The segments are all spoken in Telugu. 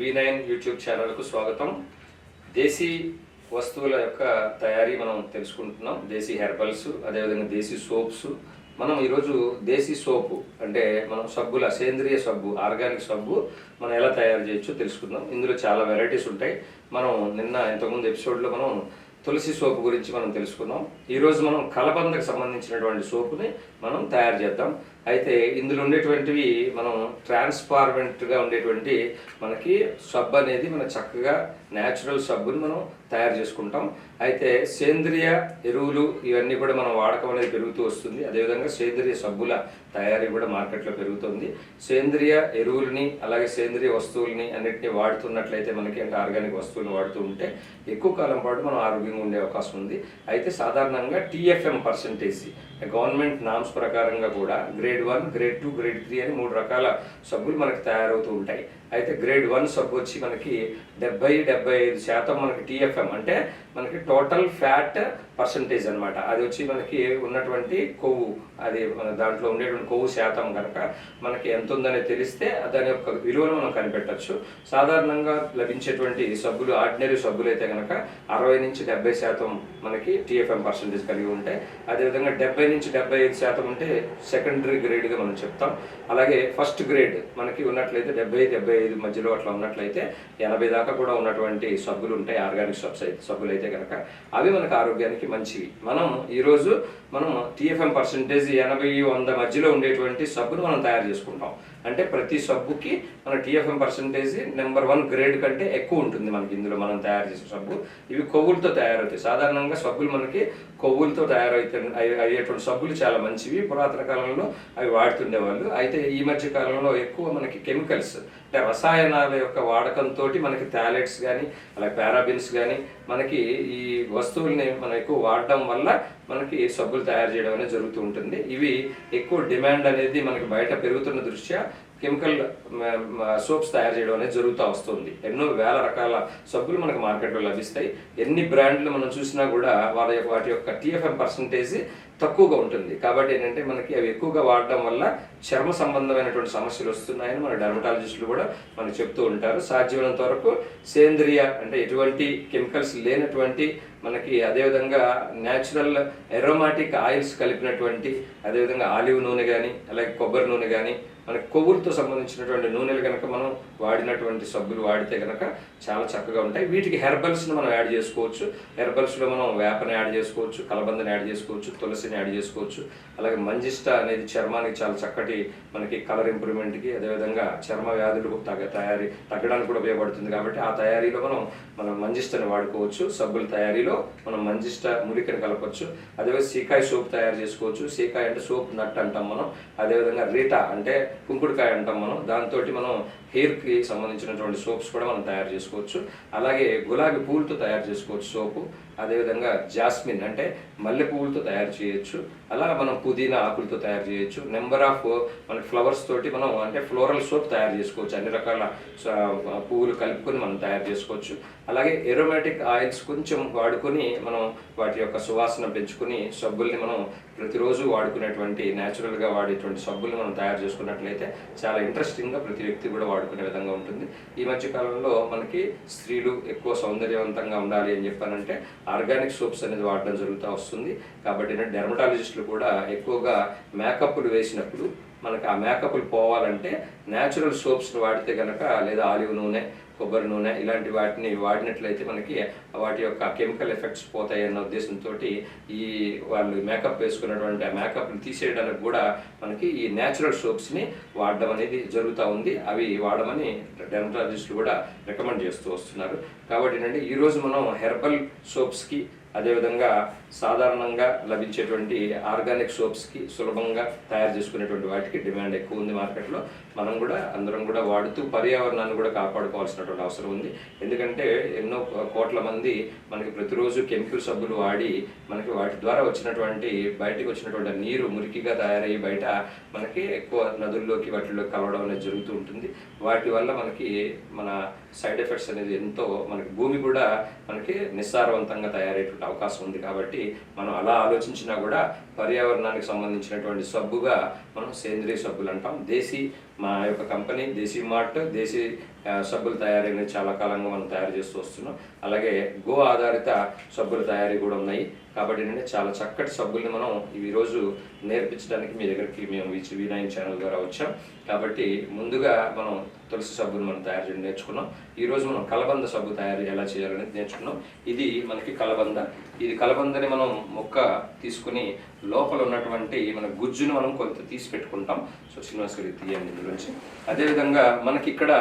వి నైన్ యూట్యూబ్ ఛానల్కు స్వాగతం. దేశీ వస్తువుల యొక్క తయారీ మనం తెలుసుకుంటున్నాం. దేశీ హెర్బల్స్ అదేవిధంగా దేశీ సోప్స్. మనం ఈరోజు దేశీ సోపు అంటే మనం సబ్బుల సేంద్రియ సబ్బు ఆర్గానిక్ సబ్బు మనం ఎలా తయారు చేయొచ్చో తెలుసుకుందాం. ఇందులో చాలా వెరైటీస్ ఉంటాయి. మనం నిన్న ఇంతకుముందు ఎపిసోడ్లో మనం తులసి సోపు గురించి మనం తెలుసుకుందాం ఈరోజు మనం కలబందకు సంబంధించినటువంటి సోపుని మనం తయారు చేద్దాం. అయితే ఇందులో ఉండేటువంటివి మనం ట్రాన్స్ఫార్మెంట్గా ఉండేటువంటి మనకి సబ్బు అనేది మన చక్కగా న్యాచురల్ సబ్బుని మనం తయారు చేసుకుంటాం. అయితే సేంద్రియ ఎరువులు ఇవన్నీ కూడా మనం వాడకం అనేది పెరుగుతూ వస్తుంది. అదేవిధంగా సేంద్రియ సబ్బుల తయారీ కూడా మార్కెట్లో పెరుగుతుంది. సేంద్రియ ఎరువులని అలాగే సేంద్రియ వస్తువులని అన్నింటినీ వాడుతున్నట్లయితే మనకి అంటే ఆర్గానిక్ వస్తువులను వాడుతూ ఉంటే ఎక్కువ కాలం పాటు మనం ఆరోగ్యంగా ఉండే అవకాశం ఉంది. అయితే సాధారణంగా టీఎఫ్ఎం పర్సంటేజ్ గవర్నమెంట్ నామ్స్ ప్రకారంగా కూడా grade one grade two grade three అని మూడు రకాల సబ్బులు మనకి తయారవుతూ ఉంటాయి. అయితే గ్రేడ్ వన్ సబ్బు వచ్చి మనకి డెబ్బై డెబ్బై ఐదు శాతం మనకి టీఎఫ్ఎం అంటే మనకి టోటల్ ఫ్యాట్ పర్సంటేజ్ అనమాట అది వచ్చి మనకి ఉన్నటువంటి కొవ్వు అది మన దాంట్లో ఉండేటువంటి కొవ్వు శాతం కనుక మనకి ఎంత ఉందనే తెలిస్తే దాని యొక్క విలువను మనం కనిపెట్టచ్చు. సాధారణంగా లభించేటువంటి సబ్బులు ఆర్డినరీ సబ్బులు అయితే కనుక అరవై నుంచి డెబ్బై శాతం మనకి టీఎఫ్ఎం పర్సంటేజ్ కలిగి ఉంటాయి. అదేవిధంగా డెబ్బై నుంచి డెబ్బై ఐదు శాతం ఉంటే సెకండరీ గ్రేడ్గా మనం చెప్తాం. అలాగే ఫస్ట్ గ్రేడ్ మనకి ఉన్నట్లయితే డెబ్బై డెబ్బై ఐదు మధ్యలో అట్లా ఉన్నట్లయితే ఎనభై దాకా కూడా ఉన్నటువంటి సబ్బులు ఉంటాయి. ఆర్గానిక్ సబ్స్ సబ్బులు అయితే కనుక అవి మనకు ఆరోగ్యానికి మంచివి. మనం ఈరోజు మనం టీఎఫ్ఎం పర్సంటేజ్ ఎనభై వంద మధ్యలో ఉండేటువంటి సబ్బును మనం తయారు చేసుకుంటాం. అంటే ప్రతి సబ్బుకి మన TFM percentage number one grade కంటే ఎక్కువ ఉంటుంది మనకి ఇందులో మనం తయారు చేసే సబ్బు. ఇవి కొవ్వులతో తయారవుతాయి. సాధారణంగా సబ్బులు మనకి కొవ్వులతో తయారైతే అయ్యేటువంటి సబ్బులు చాలా మంచివి. పురాతన కాలంలో అవి వాడుతుండేవాళ్ళు. అయితే ఈ మధ్య కాలంలో ఎక్కువ మనకి కెమికల్స్ అంటే రసాయనాల యొక్క వాడకంతో మనకి టాలెట్స్ కానీ అలాగే పారాబిన్స్ కానీ మనకి ఈ వస్తువుల్ని మనం ఎక్కువ వాడడం వల్ల మనకి సబ్బులు తయారు చేయడం అనేది జరుగుతూ ఉంటుంది. ఇవి ఎక్కువ డిమాండ్ అనేది మనకి బయట పెరుగుతున్న దృష్ట్యా కెమికల్ సోప్స్ తయారు చేయడం అనేది జరుగుతూ వస్తుంది. ఎన్నో వేల రకాల సబ్బులు మనకు మార్కెట్లో లభిస్తాయి. ఎన్ని బ్రాండ్లు మనం చూసినా కూడా వాళ్ళ యొక్క వాటి యొక్క టీఎఫ్ఎం పర్సంటేజ్ తక్కువగా ఉంటుంది. కాబట్టి ఏంటంటే మనకి అవి ఎక్కువగా వాడడం వల్ల చర్మ సంబంధమైనటువంటి సమస్యలు వస్తున్నాయని మన డర్మటాలజిస్టులు కూడా మనకు చెప్తూ ఉంటారు. సాధ్యమైనంత వరకు సేంద్రియ అంటే ఎటువంటి కెమికల్స్ లేనటువంటి మనకి అదేవిధంగా న్యాచురల్ ఎరోమాటిక్ ఆయిల్స్ కలిపినటువంటి అదేవిధంగా ఆలివ్ నూనె కానీ అలాగే కొబ్బరి నూనె కానీ మనకి కొవ్వులతో సంబంధించినటువంటి నూనెలు కనుక మనం వాడినటువంటి సబ్బులు వాడితే కనుక చాలా చక్కగా ఉంటాయి. వీటికి హెర్బల్స్ని మనం యాడ్ చేసుకోవచ్చు. హెర్బల్స్లో మనం వేపని యాడ్ చేసుకోవచ్చు కలబందని యాడ్ చేసుకోవచ్చు తులసిని యాడ్ చేసుకోవచ్చు. అలాగే మంజిష్ట అనేది చర్మానికి చాలా చక్కటి మనకి కలర్ ఇంప్రూవ్మెంట్కి అదేవిధంగా చర్మ వ్యాధులు తగ్గ తయారీ తగ్గడానికి కూడా ఉపయోగపడుతుంది కాబట్టి ఆ తయారీలో మనం మనం మంజిష్టని వాడుకోవచ్చు. సబ్బుల తయారీలో మనం మంజిష్ట మురికని కలపచ్చు. అదేవిధంగా సీకాయ సోప్ తయారు చేసుకోవచ్చు. సీకాయ అంటే సోప్ నట్ అంటాం మనం. అదేవిధంగా రీటా అంటే కుంకుడుకాయ అంటాం మనం. దాంతో మనం హెయిర్కి సంబంధించినటువంటి సోప్స్ కూడా మనం తయారు చేసుకోవచ్చు. అలాగే గులాబీ పూలతో తయారు చేసుకోవచ్చు సోపు. అదేవిధంగా జాస్మిన్ అంటే మల్లె పువ్వులతో తయారు చేయొచ్చు. అలా మనం పుదీనా ఆకులతో తయారు చేయొచ్చు. నెంబర్ ఆఫ్ మన ఫ్లవర్స్ తోటి మనం అంటే ఫ్లోరల్ సోప్ తయారు చేసుకోవచ్చు. అన్ని రకాల పువ్వులు కలుపుకొని మనం తయారు చేసుకోవచ్చు. అలాగే ఎరోమాటిక్ ఆయిల్స్ కొంచెం వాడుకొని మనం వాటి యొక్క సువాసన పెంచుకొని సబ్బుల్ని మనం ప్రతిరోజు వాడుకునేటువంటి న్యాచురల్గా వాడేటువంటి సబ్బుల్ని మనం తయారు చేసుకున్నట్లయితే చాలా ఇంట్రెస్టింగ్గా ప్రతి వ్యక్తి కూడా వాడుకునే విధంగా ఉంటుంది. ఈ మధ్య కాలంలో మనకి స్త్రీలు ఎక్కువ సౌందర్యవంతంగా ఉండాలి అని చెప్పానంటే ఆర్గానిక్ సోప్స్ అనేది వాడడం జరుగుతూ వస్తుంది. కాబట్టి డెర్మటాలజిస్టులు కూడా ఎక్కువగా మేకప్లు వేసినప్పుడు మనకు ఆ మేకప్లు పోవాలంటే న్యాచురల్ సోప్స్ని వాడితే కనుక లేదా ఆలివ్ నూనె కొబ్బరి నూనె ఇలాంటి వాటిని వాడినట్లయితే మనకి వాటి యొక్క కెమికల్ ఎఫెక్ట్స్ పోతాయి అన్న ఉద్దేశంతో ఈ వాళ్ళు మేకప్ వేసుకున్నటువంటి ఆ మేకప్ని తీసేయడానికి కూడా మనకి ఈ న్యాచురల్ సోప్స్ని వాడడం అనేది జరుగుతూ ఉంది. అవి వాడమని డెర్మటాలజిస్టులు కూడా రికమెండ్ చేస్తూ వస్తున్నారు. కాబట్టి ఏంటంటే ఈరోజు మనం హెర్బల్ సోప్స్కి అదేవిధంగా సాధారణంగా లభించేటువంటి ఆర్గానిక్ సోప్స్కి సులభంగా తయారు చేసుకునేటువంటి వాటికి డిమాండ్ ఎక్కువ ఉంది మార్కెట్లో మనం కూడా అందరం కూడా వాడుతూ పర్యావరణాన్ని కూడా కాపాడుకోవాల్సినటువంటి అవసరం ఉంది. ఎందుకంటే ఎన్నో కోట్ల మంది మనకి ప్రతిరోజు కెమికల్ సబ్బులు వాడి మనకి వాటి ద్వారా వచ్చినటువంటి బయటికి వచ్చినటువంటి నీరు మురికిగా తయారయ్యి బయట మనకి ఎక్కువ నదుల్లోకి వాటిల్లోకి కలవడం అనేది జరుగుతూ ఉంటుంది. వాటి వల్ల మనకి మన సైడ్ ఎఫెక్ట్స్ అనేది ఎంతో మనకి భూమి కూడా మనకి నిస్సారవంతంగా తయారయ్యేటువంటి అవకాశం ఉంది కాబట్టి మనం అలా ఆలోచించినా కూడా పర్యావరణానికి సంబంధించినటువంటి సబ్బుగా మనం సేంద్రియ సబ్బులు అంటాం. దేశీ మా యొక్క కంపెనీ దేశీ మార్ట్ దేశీ సబ్బులు సబ్బుల తయారీ అనేది చాలా కాలంగా మనం తయారు చేస్తూ వస్తున్నాం. అలాగే గో ఆధారిత సబ్బుల తయారీ కూడా ఉన్నాయి. కాబట్టి ఏంటంటే చాలా చక్కటి సబ్బుల్ని మనం ఈ రోజు నేర్పించడానికి మీ దగ్గరికి మేము విచి వి నైన్ ఛానల్ ద్వారా వచ్చాం. కాబట్టి ముందుగా మనం తులసి సబ్బుని మనం తయారు చేయడం నేర్చుకున్నాం. ఈరోజు మనం కలబంద సబ్బు తయారు ఎలా చేయాలనేది నేర్చుకున్నాం. ఇది మనకి కలబంద. ఇది కలబందని మనం మొక్క తీసుకుని లోపల ఉన్నటువంటి మన గుజ్జును మనం కొంత తీసి పెట్టుకుంటాం. సో శ్రీనివాస్ గారి తీయండి ఇందులోంచి. అదేవిధంగా మనకి ఇక్కడ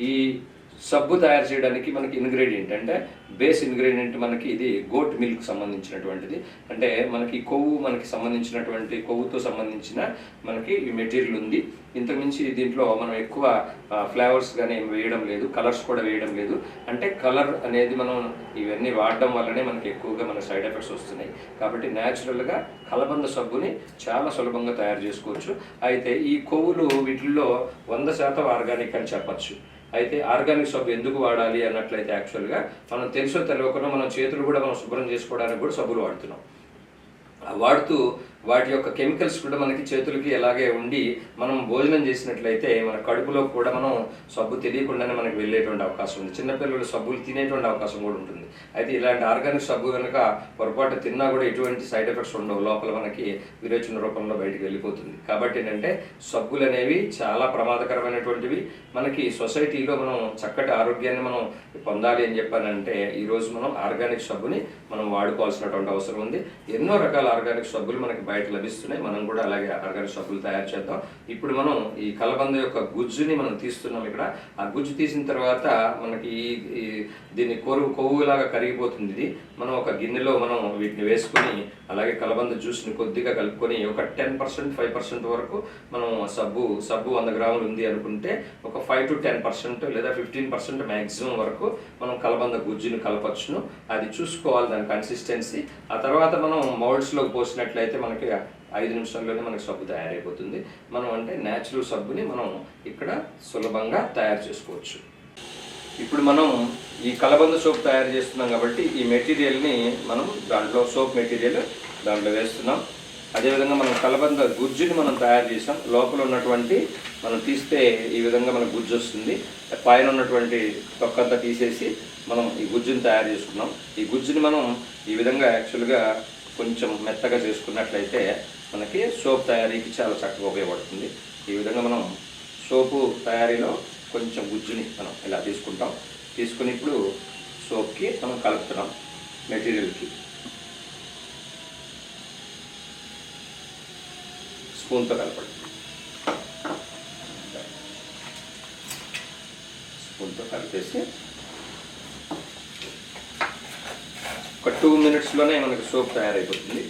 ఈ సబ్బు తయారు చేయడానికి మనకి ఇంగ్రీడియంట్ అంటే బేస్ ఇంగ్రీడియంట్ మనకి ఇది గోట్ మిల్క్ సంబంధించినటువంటిది. అంటే మనకి కొవ్వు మనకి సంబంధించినటువంటి కొవ్వుతో సంబంధించిన మనకి ఈ మెటీరియల్ ఉంది. ఇంతకుమించి దీంట్లో మనం ఎక్కువ ఫ్లేవర్స్ కానీ ఏం వేయడం లేదు కలర్స్ కూడా వేయడం లేదు. అంటే కలర్ అనేది మనం ఇవన్నీ వాడడం వల్లనే మనకి ఎక్కువగా మన సైడ్ ఎఫెక్ట్స్ వస్తున్నాయి. కాబట్టి న్యాచురల్గా కలబంద సబ్బుని చాలా సులభంగా తయారు చేసుకోవచ్చు. అయితే ఈ కొవ్వులు వీటిల్లో వంద శాతం ఆర్గానిక్ అని చెప్పచ్చు. అయితే ఆర్గానిక్ సబ్బు ఎందుకు వాడాలి అన్నట్లయితే యాక్చువల్గా మనం తెలుసో తెలియకుండా మనం చేతులు కూడా మనం శుభ్రం చేసుకోవడానికి కూడా సబ్బులు వాడుతున్నాం. వాడుతూ వాటి యొక్క కెమికల్స్ కూడా మనకి చేతులకి ఎలాగే ఉండి మనం భోజనం చేసినట్లయితే మన కడుపులో కూడా మనం సబ్బు తెలియకుండానే మనకి వెళ్ళేటువంటి అవకాశం ఉంది. చిన్నపిల్లలు సబ్బులు తినేటువంటి అవకాశం కూడా ఉంటుంది. అయితే ఇలాంటి ఆర్గానిక్ సబ్బు కనుక పొరపాటు తిన్నా కూడా ఎటువంటి సైడ్ ఎఫెక్ట్స్ ఉండవు. లోపల మనకి విరేచన రూపంలో బయటికి వెళ్ళిపోతుంది. కాబట్టి ఏంటంటే సబ్బులు అనేవి చాలా ప్రమాదకరమైనటువంటివి. మనకి సొసైటీలో మనం చక్కటి ఆరోగ్యాన్ని మనం పొందాలి అని చెప్పానంటే ఈరోజు మనం ఆర్గానిక్ సబ్బుని మనం వాడుకోవాల్సినటువంటి అవసరం ఉంది. ఎన్నో రకాల ఆర్గానిక్ సబ్బులు మనకి బయట లభిస్తున్నాయి. మనం కూడా అలాగే ఆర్గానిక్ సబ్బులు తయారు చేద్దాం. ఇప్పుడు మనం ఈ కలబంద యొక్క గుజ్జుని మనం తీస్తున్నాం ఇక్కడ. ఆ గుజ్జు తీసిన తర్వాత మనకి ఈ- దీన్ని కొరు కొవ్వులాగా కరిగిపోతుంది ఇది. మనం ఒక గిన్నెలో మనం వీటిని వేసుకొని అలాగే కలబంద జ్యూస్ని కొద్దిగా కలుపుకొని ఒక టెన్ పర్సెంట్ ఫైవ్ పర్సెంట్ వరకు మనం సబ్బు సబ్బు వంద గ్రాములు ఉంది అనుకుంటే ఒక ఫైవ్ టు టెన్ పర్సెంట్ లేదా ఫిఫ్టీన్ పర్సెంట్ మ్యాక్సిమం వరకు మనం కలబంద గుజ్జుని కలపచ్చును. అది చూసుకోవాలి దాని కన్సిస్టెన్సీ ఆ తర్వాత మనం మౌల్డ్స్లోకి పోసినట్లయితే మనకి ఐదు నిమిషాల్లోనే మనకి సబ్బు తయారైపోతుంది. మనం అంటే న్యాచురల్ సబ్బుని మనం ఇక్కడ సులభంగా తయారు చేసుకోవచ్చు. ఇప్పుడు మనం ఈ కలబంద సోప్ తయారు చేస్తున్నాం కాబట్టి ఈ మెటీరియల్ని మనం దాంట్లో సోప్ మెటీరియల్ దాంట్లో వేస్తున్నాం. అదేవిధంగా మనం కలబంద గుజ్జుని మనం తయారు చేసాం లోపల ఉన్నటువంటి మనం తీస్తే ఈ విధంగా మనకు గుజ్జు వస్తుంది. పైన ఉన్నటువంటి తొక్కంతా తీసేసి మనం ఈ గుజ్జుని తయారు చేసుకున్నాం. ఈ గుజ్జుని మనం ఈ విధంగా యాక్చువల్గా కొంచెం మెత్తగా చేసుకున్నట్లయితే మనకి సోప్ తయారీకి చాలా చక్కగా ఉపయోగపడుతుంది. ఈ విధంగా మనం సోపు తయారీలో కొంచెం గుజ్జుని మనం ఇలా తీసుకుంటాం. తీసుకుని ఇప్పుడు సోప్కి మనం కలుపుతున్నాం మెటీరియల్కి. స్పూన్తో కలపండి. స్పూన్తో కలిపేసి ఒక టూ మినిట్స్లోనే మనకి సోప్ తయారైపోతుంది.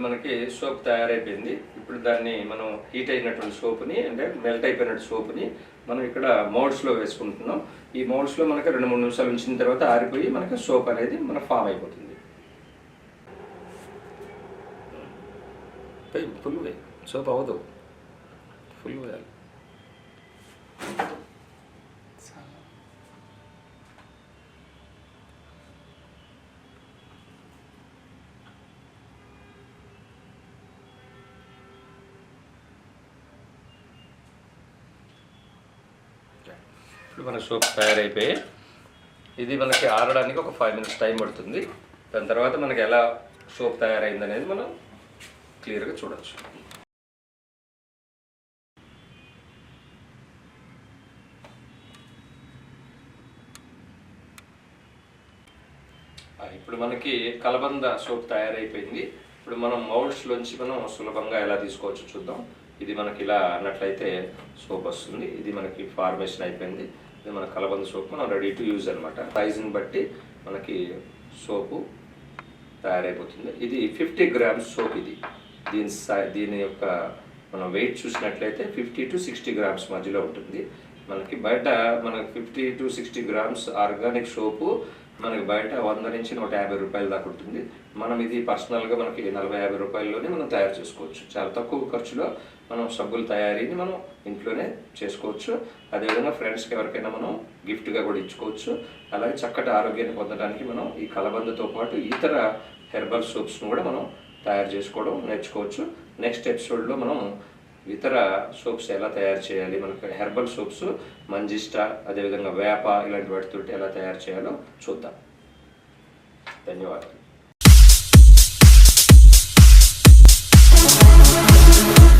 ఇప్పుడు మనకి సోప్ తయారైపోయింది. ఇప్పుడు దాన్ని మనం హీట్ అయినటువంటి సోప్ని అంటే మెల్ట్ అయిపోయినట్టు సోప్ని మనం ఇక్కడ మోడ్స్లో వేసుకుంటున్నాం. ఈ మోడ్స్లో మనకి రెండు మూడు నిమిషాలు ఉంచిన తర్వాత ఆరిపోయి మనకి సోప్ అనేది మన ఫామ్ అయిపోతుంది. ఫుల్ వే సోప్ అవ్వదు. ఫుల్ వేయాలి ఇప్పుడు మన సోప్ తయారైపోయి ఇది మనకి ఆరడానికి ఒక ఫైవ్ మినిట్స్ టైం పడుతుంది. దాని తర్వాత మనకి ఎలా సోప్ తయారైంది అనేది మనం క్లియర్గా చూడవచ్చు ఇప్పుడు మనకి కలబంద సోప్ తయారైపోయింది. ఇప్పుడు మనం మౌల్డ్స్లోంచి మనం సులభంగా ఎలా తీసుకోవచ్చు చూద్దాం. ఇది మనకి ఇలా అన్నట్లయితే సోప్ వస్తుంది. ఇది మనకి ఫార్మేషన్ అయిపోయింది. ఇది మన కలబంద సోప్ మనం రెడీ టు యూజ్ అనమాట సైజుని బట్టి మనకి సోపు తయారైపోతుంది. ఇది ఫిఫ్టీ గ్రామ్స్ సోప్ ఇది. దీని సై దీని యొక్క మనం వెయిట్ చూసినట్లయితే ఫిఫ్టీ టు సిక్స్టీ గ్రామ్స్ మధ్యలో ఉంటుంది. మనకి బయట మనకి fifty to sixty grams organic soap మనకి బయట వంద నుంచి నూట యాభై రూపాయల దాకా ఉంటుంది. మనం ఇది పర్సనల్గా మనకి నలభై యాభై రూపాయల్లోనే మనం తయారు చేసుకోవచ్చు. చాలా తక్కువ ఖర్చులో మనం సబ్బుల తయారీని మనం ఇంట్లోనే చేసుకోవచ్చు. అదేవిధంగా ఫ్రెండ్స్కి ఎవరికైనా మనం గిఫ్ట్గా కూడా ఇచ్చుకోవచ్చు. అలాగే చక్కటి ఆరోగ్యాన్ని పొందడానికి మనం ఈ కలబందతో పాటు ఇతర హెర్బల్ సోప్స్ను కూడా మనం తయారు చేసుకోవడం నేర్చుకోవచ్చు. నెక్స్ట్ ఎపిసోడ్లో మనం ఇతర సోప్స్ ఎలా తయారు చేయాలి మనకు హెర్బల్ సోప్స్ మంజిస్టా అదేవిధంగా వేప ఇలాంటి వాటితోటి ఎలా తయారు చేయాలో చూద్దాం. ధన్యవాదాలు.